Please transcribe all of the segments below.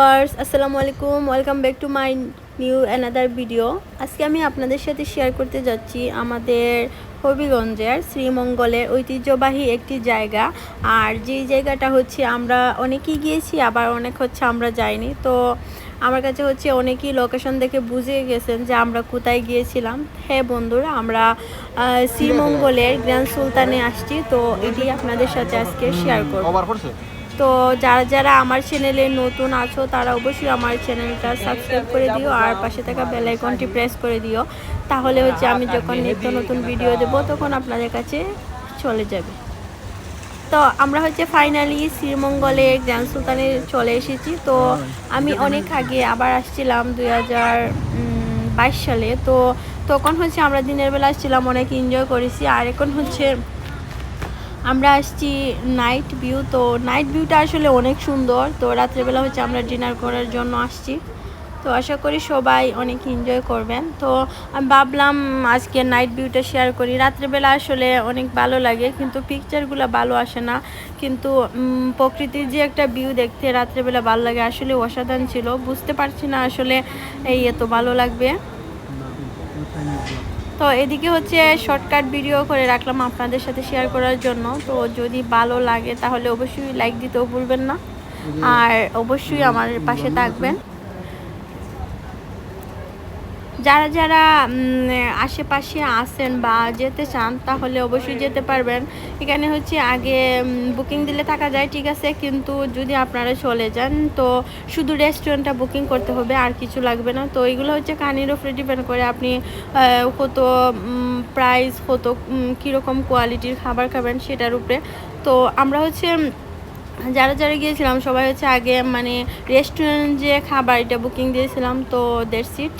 Viewers, আসসালামু আলাইকুম। Welcome back to my new another video আজকে আমি আপনাদের সাথে শেয়ার করতে যাচ্ছি আমাদের হবিগঞ্জের শ্রীমঙ্গলের ঐতিহ্যবাহী একটি জায়গা। আর যেই জায়গাটা হচ্ছে, আমরা অনেকেই গিয়েছি, আবার অনেক হচ্ছে আমরা যাইনি। তো আমার কাছে হচ্ছে অনেকেই লোকেশন দেখে বুঝে গেছেন যে আমরা কোথায় গিয়েছিলাম। হ্যাঁ বন্ধুরা, আমরা শ্রীমঙ্গলের গ্র্যান্ড সুলতানে আসছি। তো এটি আপনাদের সাথে আজকে শেয়ার করব। তো যারা যারা আমার চ্যানেলে নতুন আছো, তারা অবশ্যই আমার চ্যানেলটা সাবস্ক্রাইব করে দিও আর পাশে থাকা বেল আইকনটি প্রেস করে দিও। তাহলে হচ্ছে আমি যখন নিত্য নতুন ভিডিও দেবো, তখন আপনাদের কাছে চলে যাবে। তো আমরা হচ্ছে ফাইনালি শ্রীমঙ্গলে গ্র্যান্ড সুলতানে চলে এসেছি। তো আমি অনেক আগে আবার আসছিলাম দুই হাজার বাইশ সালে। তো তখন হচ্ছে আমরা দিনের বেলা আসছিলাম, অনেক এনজয় করেছি। আর এখন হচ্ছে আমরা আসছি নাইট ভিউ তো নাইট ভিউটা আসলে অনেক সুন্দর। তো রাত্রেবেলা হচ্ছে আমরা ডিনার করার জন্য আসছি। তো আশা করি সবাই অনেক এনজয় করবেন। তো আমি ভাবলাম আজকে নাইট ভিউটা শেয়ার করি। রাত্রেবেলা আসলে অনেক ভালো লাগে, কিন্তু পিকচারগুলো ভালো আসে না। কিন্তু প্রকৃতির যে একটা ভিউ দেখতে রাত্রেবেলা ভালো লাগে, আসলে অসাধারণ ছিল। বুঝতে পারছি না আসলে এই এত ভালো লাগবে। তো এদিকে হচ্ছে শর্টকাট ভিডিও করে রাখলাম আপনাদের সাথে শেয়ার করার জন্য। তো যদি ভালো লাগে তাহলে অবশ্যই লাইক দিতেও ভুলবেন না। আর অবশ্যই আমার পাশে থাকবেন। যারা যারা আশেপাশে আসেন বা যেতে চান, তাহলে অবশ্যই যেতে পারবেন। এখানে হচ্ছে আগে বুকিং দিলে থাকা যায়, ঠিক আছে? কিন্তু যদি আপনারা চলে যান, তো শুধু রেস্টুরেন্টটা বুকিং করতে হবে, আর কিছু লাগবে না। তো এগুলো হচ্ছে কানির উপরে ডিপেন্ড করে আপনি কত প্রাইস কত কীরকম কোয়ালিটির খাবার খাবেন সেটার উপরে। তো আমরা হচ্ছে যারা যারা গিয়েছিলাম, সবাই হচ্ছে আগে মানে রেস্টুরেন্ট যে খাবার এটা বুকিং দিয়েছিলাম, তো দেড় সিট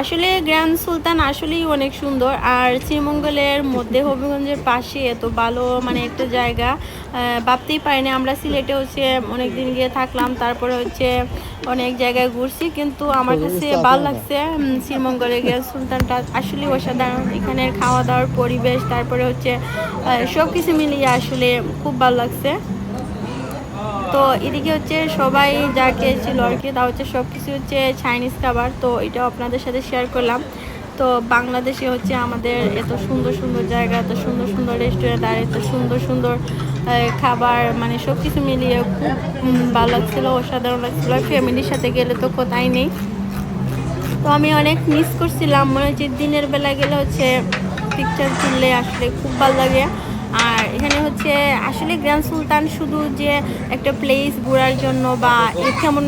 আসলে গ্র্যান্ড সুলতান আসলেই অনেক সুন্দর আর শ্রীমঙ্গলের মধ্যে হবিগঞ্জের পাশে এত ভালো মানে একটা জায়গা ভাবতেই পারিনি। আমরা সিলেটে হচ্ছে অনেক দিন গিয়ে থাকলাম তারপরে হচ্ছে অনেক জায়গায় ঘুরছি কিন্তু আমার কাছে ভালো লাগছে উম, শ্রীমঙ্গলের গ্র্যান্ড সুলতানটা আসলে অসাধারণ। এখানের খাওয়া দাওয়ার পরিবেশ তারপরে হচ্ছে সব কিছু মিলিয়ে আসলে খুব ভালো লাগছে। তো এদিকে হচ্ছে সবাই যা খেয়েছিল আর কি, তা হচ্ছে সব কিছু হচ্ছে চাইনিজ খাবার, তো এটাও আপনাদের সাথে শেয়ার করলাম। তো বাংলাদেশে হচ্ছে আমাদের এত সুন্দর সুন্দর জায়গা, এত সুন্দর সুন্দর রেস্টুরেন্ট আর এত সুন্দর সুন্দর খাবার মানে সব কিছু মিলিয়ে খুব ভালো লাগছিল, অসাধারণ লাগছিল। ফ্যামিলির সাথে গেলে তো কোথায় নেই। তো আমি অনেক মিস করছিলাম। মনে হচ্ছে দিনের বেলা গেলে হচ্ছে পিকচার তুললে আসলে খুব ভালো লাগে। এখানে হচ্ছে আসলে গ্র্যান্ড সুলতান শুধু যে একটা প্লেস ঘোরার জন্য বা তেমন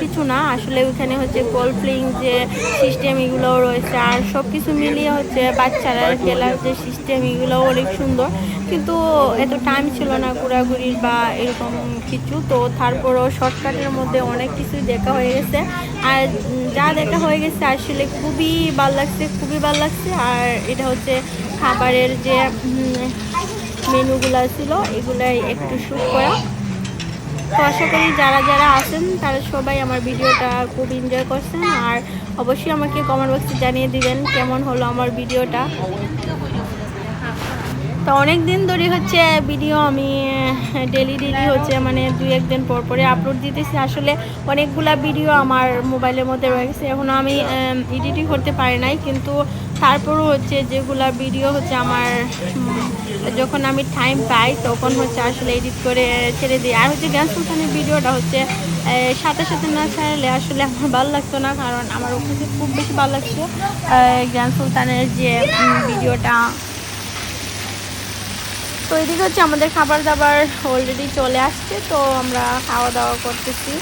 কিছু না, আসলে ওইখানে হচ্ছে কোল্ড প্লেইং যে সিস্টেম এগুলোও রয়েছে আর সব কিছু মিলিয়ে হচ্ছে বাচ্চারা খেলার যে সিস্টেম এগুলোও অনেক সুন্দর। কিন্তু এত টাইম ছিল না ঘোরাঘুরির বা এরকম কিছু, তো তারপরও শর্টকাটের মধ্যে অনেক কিছুই দেখা হয়ে গেছে। আর যা দেখা হয়ে গেছে আসলে খুবই ভালো লাগছে, খুবই ভালো লাগছে। আর এটা হচ্ছে খাবারের যে মেনুগুলো ছিল, এগুলাই একটু শ্যুট করা। তো আশা করি যারা যারা আছেন, তারা সবাই আমার ভিডিওটা খুব এনজয় করছেন। আর অবশ্যই আমাকে কমেন্ট বক্সে জানিয়ে দিবেন কেমন হলো আমার ভিডিওটা। তো অনেক দিন ধরে হচ্ছে ভিডিও আমি ডেলি ডেলি হচ্ছে মানে দুই একদিন পর পরে আপলোড দিতেছি। আসলে অনেকগুলা ভিডিও আমার মোবাইলের মধ্যে রয়ে গেছে। আমি এডিটিং করতে পারি নাই, কিন্তু তারপরও হচ্ছে যেগুলা ভিডিও হচ্ছে আমার যখন আমি টাইম পাই, তখন হচ্ছে আসলে এডিট করে ছেড়ে দিই। আর হচ্ছে গ্যাস সুলতানের ভিডিওটা হচ্ছে সাথে সাথে না ছাড়লে আসলে আমার ভালো লাগতো না, কারণ আমার ওখানে খুব বেশি ভালো লাগছে গ্যান সুলতানের যে ভিডিওটা তো এদিকে হচ্ছে আমাদের খাবার দাবার অলরেডি চলে আসছে, তো আমরা খাওয়া দাওয়া করতেছি।